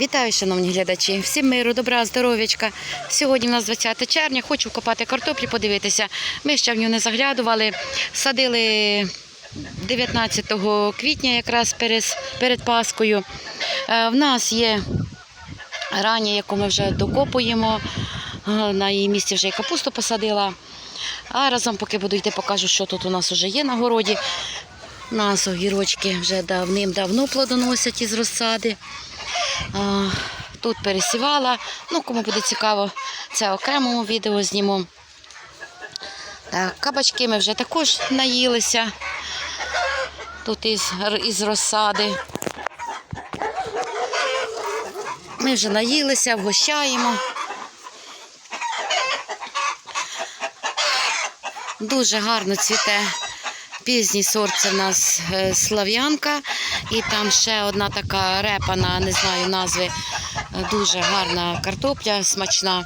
Вітаю, шановні глядачі! Всім миру, добра, здоров'ячка. Сьогодні у нас 20 червня. Хочу копати картоплі, подивитися. Ми ще в нього не заглядували. Садили 19 квітня, якраз перед, Паскою. Е, В нас є рання, яку ми вже докопуємо. Е, На її місці вже і капусту посадила. А разом, поки буду йти, покажу, що тут у нас вже є на городі. У нас огірочки вже давним-давно плодоносять із розсади. Тут пересівала. Ну, кому буде цікаво, це окремому відео зніму. Так, кабачки ми вже також наїлися. Тут із, із розсади. Ми вже наїлися, вгощаємо. Дуже гарно цвіте. Пізній сорт в нас е, слав'янка. І там ще одна така репана, не знаю назви. е, Дуже гарна картопля, смачна.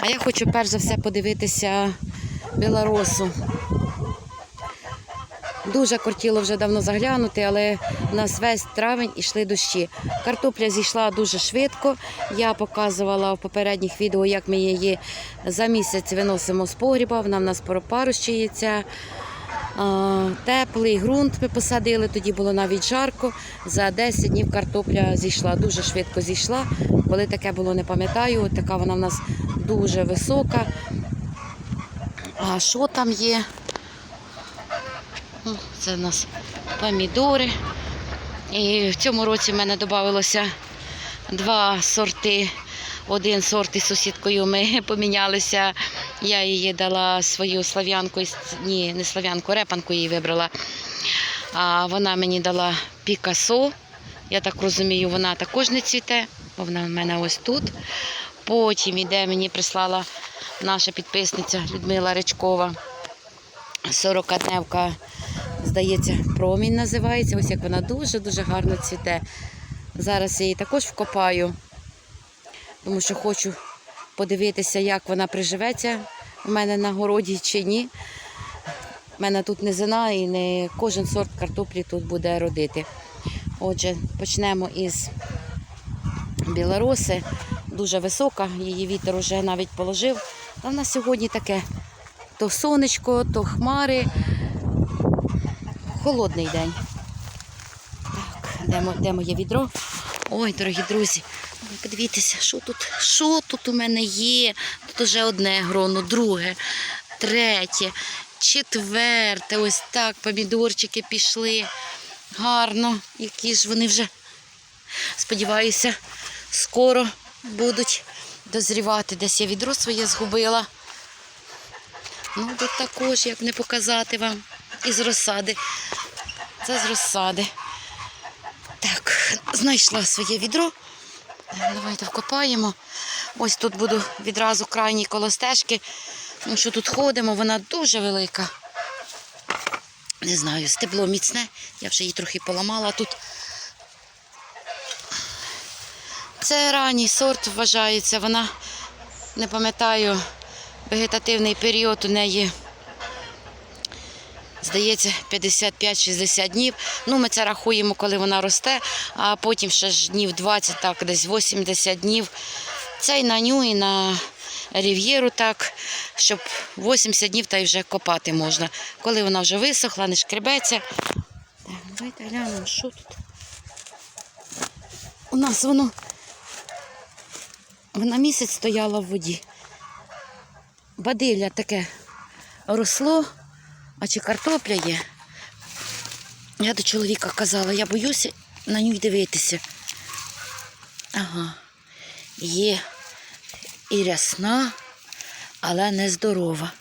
А я хочу перш за все подивитися білоросу. Дуже кортіло вже давно заглянути, але у нас весь травень ішли дощі. Картопля зійшла дуже швидко. Я показувала в попередніх відео, як ми її за місяць виносимо з погріба. Вона в нас пропарощується. Теплий ґрунт ми посадили, тоді було навіть жарко. За 10 днів картопля зійшла, дуже швидко зійшла. Коли таке було, не пам'ятаю. Така вона в нас дуже висока. А що там є? Це в нас помідори. І в цьому році в мене додалося два сорти. Один сорт із сусідкою ми помінялися. Я її дала свою слав'янку, ні, не слав'янку, репанку їй вибрала. А вона мені дала Пікасо. Я так розумію, вона також не цвіте, бо вона в мене ось тут. Потім іде, мені прислала наша підписниця Людмила Речкова. 40-дневка, здається, промінь називається. Ось як вона дуже-дуже гарно цвіте. Зараз я її також вкопаю, тому що хочу подивитися, як вона приживеться у мене на городі чи ні. У мене тут низина і не кожен сорт картоплі тут буде родити. Отже, почнемо із білороси. Дуже висока, її вітер вже навіть положив. А в нас сьогодні таке то сонечко, то хмари. Холодний день. Так, де, моє відро? Ой, дорогі друзі, подивіться, що тут, що тут у мене є. Тут вже одне гроно, друге, третє, четверте. Ось так помідорчики пішли. Гарно, які ж вони вже, сподіваюся, скоро будуть дозрівати. Десь я відро своє згубила. Ну, тут також, як не показати вам, із розсади. Це з розсади. Так, знайшла своє відро. Давайте вкопаємо. Ось тут буду відразу крайній коло стежки. Ну, що тут ходимо, вона дуже велика. Не знаю, стебло міцне. Я вже її трохи поламала тут. Це ранній сорт вважається. Вона, не пам'ятаю, вегетативний період у неї, здається, 55-60 днів. Ну, ми це рахуємо, коли вона росте, а потім ще ж днів 20, так, десь 80 днів. Це і на ню, і на рів'єру так, щоб 80 днів та й вже копати можна. Коли вона вже висохла, не шкребеться. Так, давайте глянемо, що тут. У нас воно вона місяць стояла в воді. Бадилля таке росло, а чи картопля є. Я до чоловіка казала, я боюся на ній дивитися. Ага, є і рясна, але не здорова.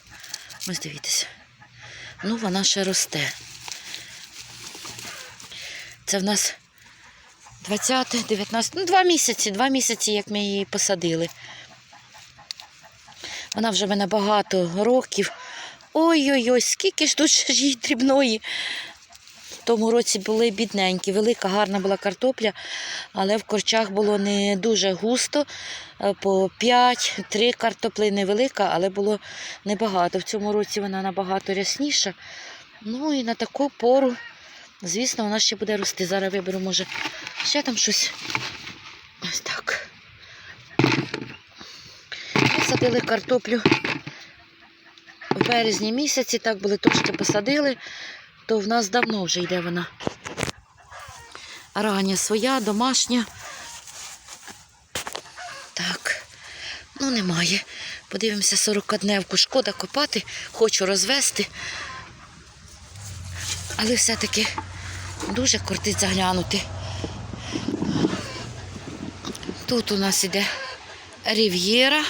Ось дивіться. Ну, вона ще росте. Це в нас 20, 19, ну два місяці, два місяці, як ми її посадили. Вона вже в мене багато років. Ой-ой-ой, скільки ж тут ж їй дрібної. В тому році були бідненькі, велика, гарна була картопля, але в корчах було не дуже густо. Е, По 5, 3 картопли невелика, але було небагато. В цьому році вона набагато рясніша. Ну і на таку пору, звісно, вона ще буде рости. Зараз виберу, може, ще там щось Ось так. Ми садили картоплю березні місяці, так були трошки посадили, то в нас давно вже йде вона. Рання своя, домашня. Так, ну немає. Подивимося 40-дневку. Шкода копати, хочу розвести. Але все-таки дуже кортить заглянути. Тут у нас іде рів'єра.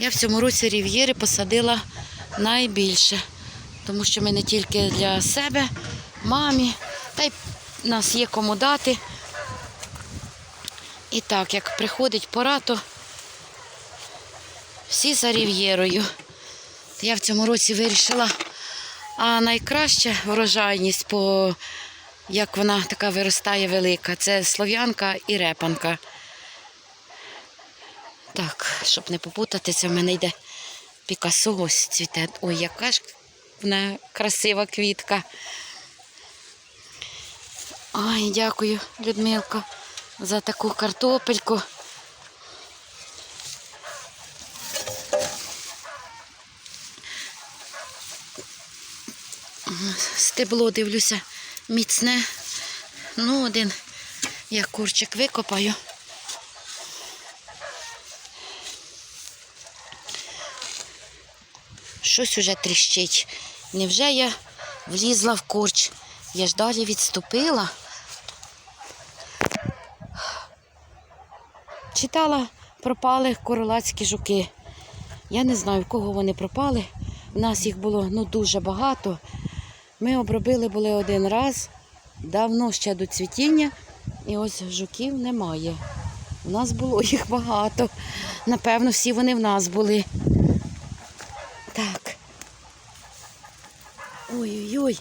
Я в цьому році рів'єри посадила найбільше, тому що ми не тільки для себе, мамі, та й нас є кому дати. І так, як приходить пора, то всі за рів'єрою. Я в цьому році вирішила, а найкраща врожайність, по як вона така виростає велика, це слов'янка і репанка. Так, щоб не попутатися, в мене йде Пікасо ось цвіте. Ой, яка ж вона красива квітка. Ой, дякую, Людмилка, за таку картопельку. Стебло дивлюся міцне. Ну, один я курчик викопаю. Щось уже тріщить. Невже я влізла в корч? Я ж далі відступила. Читала, пропали королацькі жуки. Я не знаю, в кого вони пропали. У нас їх було ну, дуже багато. Ми обробили були один раз, давно ще до цвітіння, і ось жуків немає. У нас було їх багато. Напевно, всі вони в нас були. Так. Ой-ой-ой.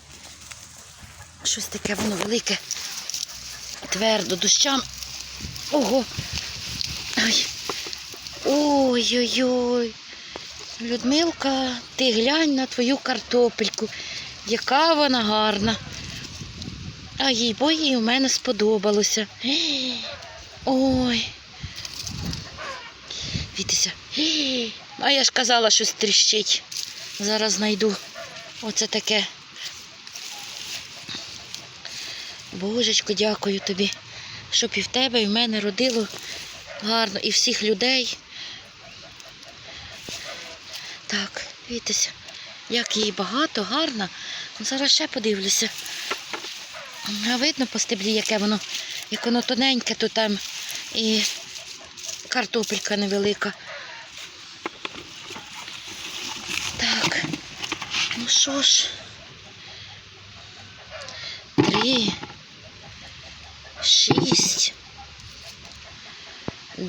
Щось таке воно велике. Твердо дощам. Ого. Ой. Ой-ой-ой. Людмилка, ти глянь на твою картопельку. Яка вона гарна. А їй бо їй у мене сподобалося. Ой. Вітися. А я ж казала, щось тріщить. Зараз знайду. Оце таке. Божечко, дякую тобі, щоб і в тебе, і в мене родило гарно, і всіх людей. Так, дивіться, як її багато, гарно. Ну, Зараз ще подивлюся. А видно по стеблі, яке воно, як воно тоненьке, то там і картопелька невелика. Так, ну що ж, три,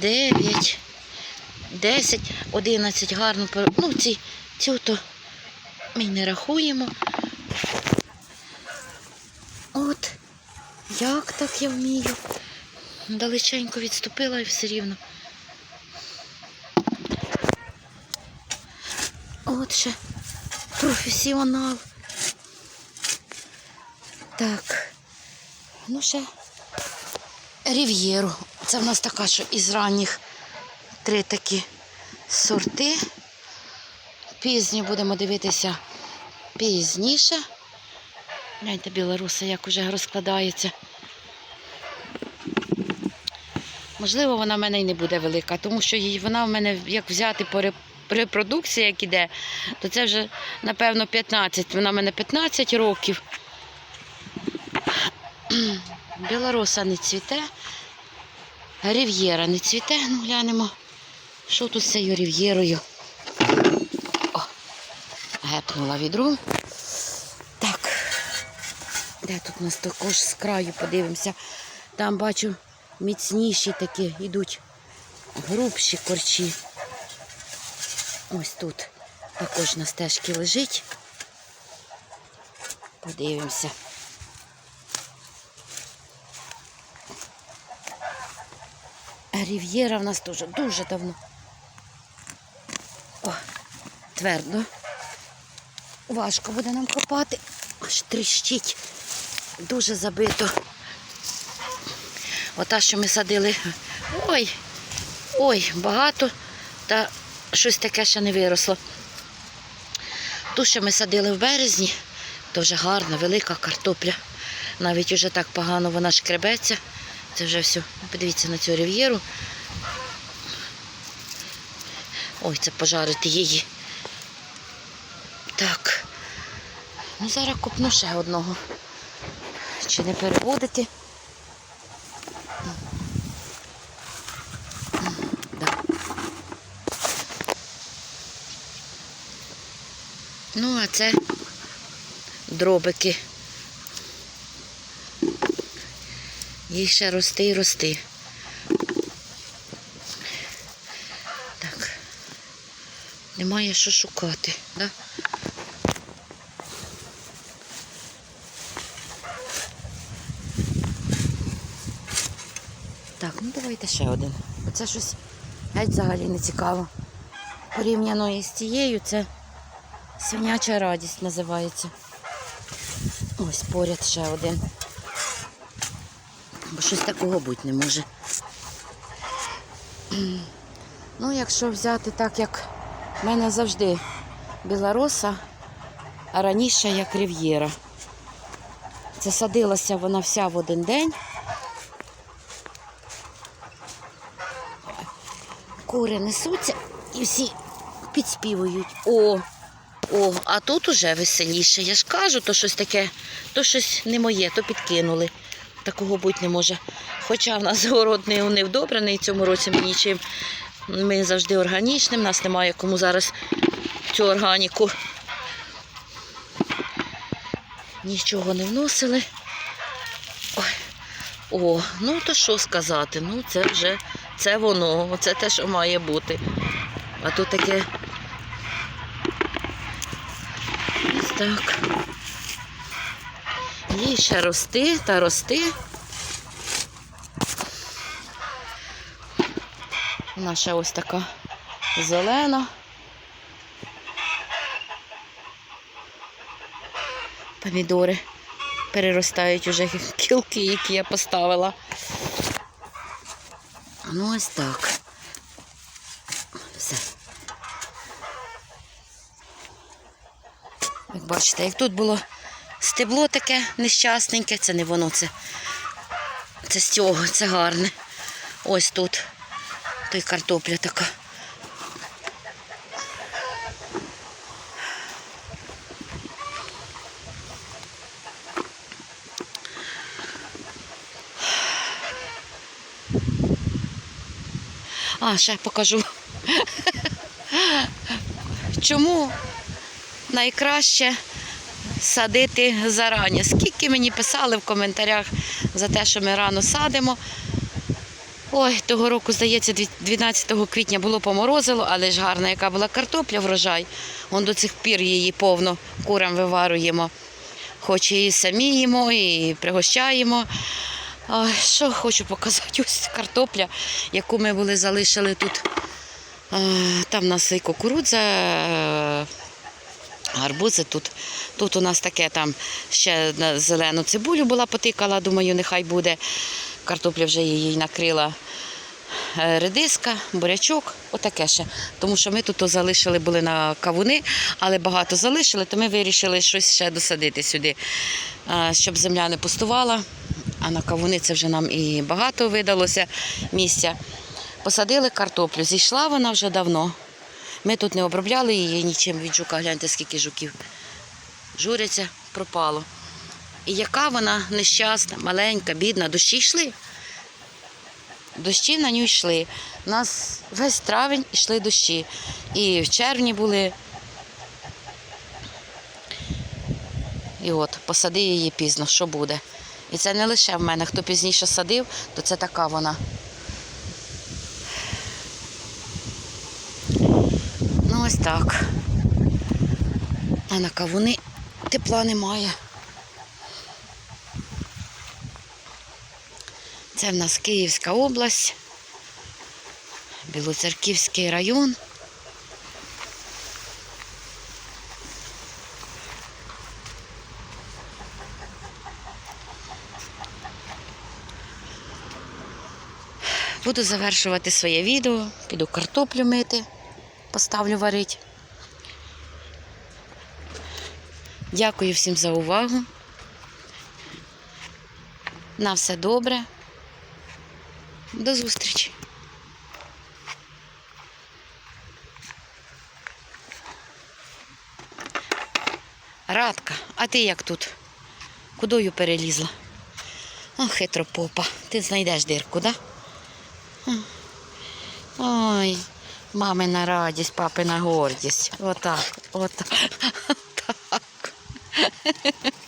9, 10, 11 гарно. Ну, ці, цю то ми не рахуємо. От, як так я вмію. Далеченько відступила і все рівно. От ще професіонал. Так, ну ще рів'єру це в нас така, що із ранніх три такі сорти. Пізні будемо дивитися пізніше. Гляньте, білоруса, як уже розкладається. Можливо, вона в мене і не буде велика, тому що її, вона в мене, як взяти по репродукції, як іде, то це вже, напевно, 15. Вона в мене 15 років. Білороса не цвіте, рів'єра не цвіте. Ну, глянемо, що тут з цією рів'єрою. О, гепнула відру. Так. Де тут у нас також з краю подивимося. Там бачу міцніші такі йдуть грубші корчі. Ось тут також на стежці лежить. Подивимося. Рів'єра в нас теж дуже давно. О, твердо. Важко буде нам копати. Аж тріщить. Дуже забито. Ота, що ми садили. Ой, ой, багато, та щось таке ще не виросло. Ту, що ми садили в березні, вже гарна, велика картопля. Навіть уже так погано вона шкребеться. Це вже все. Подивіться на цю рів'єру. Ой, це пожарити її. Так. Ну, зараз копну ще одного. Чи не переводити? Да. Ну, а це дробики. Їх ще рости і рости. Так. Немає що шукати, да? Так, ну давайте ще один. Оце щось геть взагалі не цікаво. Порівняно із тією, це свиняча радість називається. Ось поряд ще один. Бо щось такого бути не може. Ну, якщо взяти так, як в мене завжди білороса, а раніше як рів'єра. Це садилася вона вся в один день. Кури несуться і всі підспівують. О, о, а тут уже веселіше. Я ж кажу, то щось таке, то щось не моє, то підкинули. Такого бути не може. Хоча в нас город не, не вдобрений цьому році ми нічим. Ми завжди органічні, в нас немає кому зараз цю органіку. Нічого не вносили. Ой. О, ну то що сказати? Ну це вже це воно, це те, що має бути. А тут таке. Ось так. Їй ще рости та рости. Вона ще ось така зелена. Помідори переростають уже кілки, які я поставила. Ну ось так. Все. Як бачите, як тут було стебло таке нещасненьке, це не воно, це, це з цього, це гарне. Ось тут. То й картопля така. А, ще покажу. Чому найкраще садити зарані? Скільки мені писали в коментарях за те, що ми рано садимо. Ой, того року, здається, 12 квітня було поморозило, але ж гарна, яка була картопля, врожай. Вон до цих пір її повно курам виварюємо. Хоч і самі їмо, і пригощаємо. Ой, що хочу показати, ось картопля, яку ми були залишили тут. Е, Там у нас і кукурудза, гарбузи тут. Тут у нас таке там ще на зелену цибулю була потикала, думаю, нехай буде. Картопля вже її накрила е, редиска, бурячок, отаке ще. Тому що ми тут залишили були на кавуни, але багато залишили, то ми вирішили щось ще досадити сюди, е, щоб земля не пустувала. А на кавуни це вже нам і багато видалося місця. Посадили картоплю, зійшла вона вже давно. Ми тут не обробляли її нічим від жука. Гляньте, скільки жуків. Журяться, пропало. І яка вона нещасна, маленька, бідна, дощі йшли. Дощі на ній йшли. У нас весь травень йшли дощі. І в червні були. І от, посади її пізно, що буде. І це не лише в мене. Хто пізніше садив, то це така вона. Ось так. А на кавуни тепла немає. Це в нас Київська область, Білоцерківський район. Буду завершувати своє відео, піду картоплю мити, поставлю варити. Дякую всім за увагу. На все добре. До зустрічі. Радка, а ти як тут? Кудою перелізла? О, хитро попа. Ти знайдеш дирку, да? Ой, мамина радість, папина гордість. Отак, отак.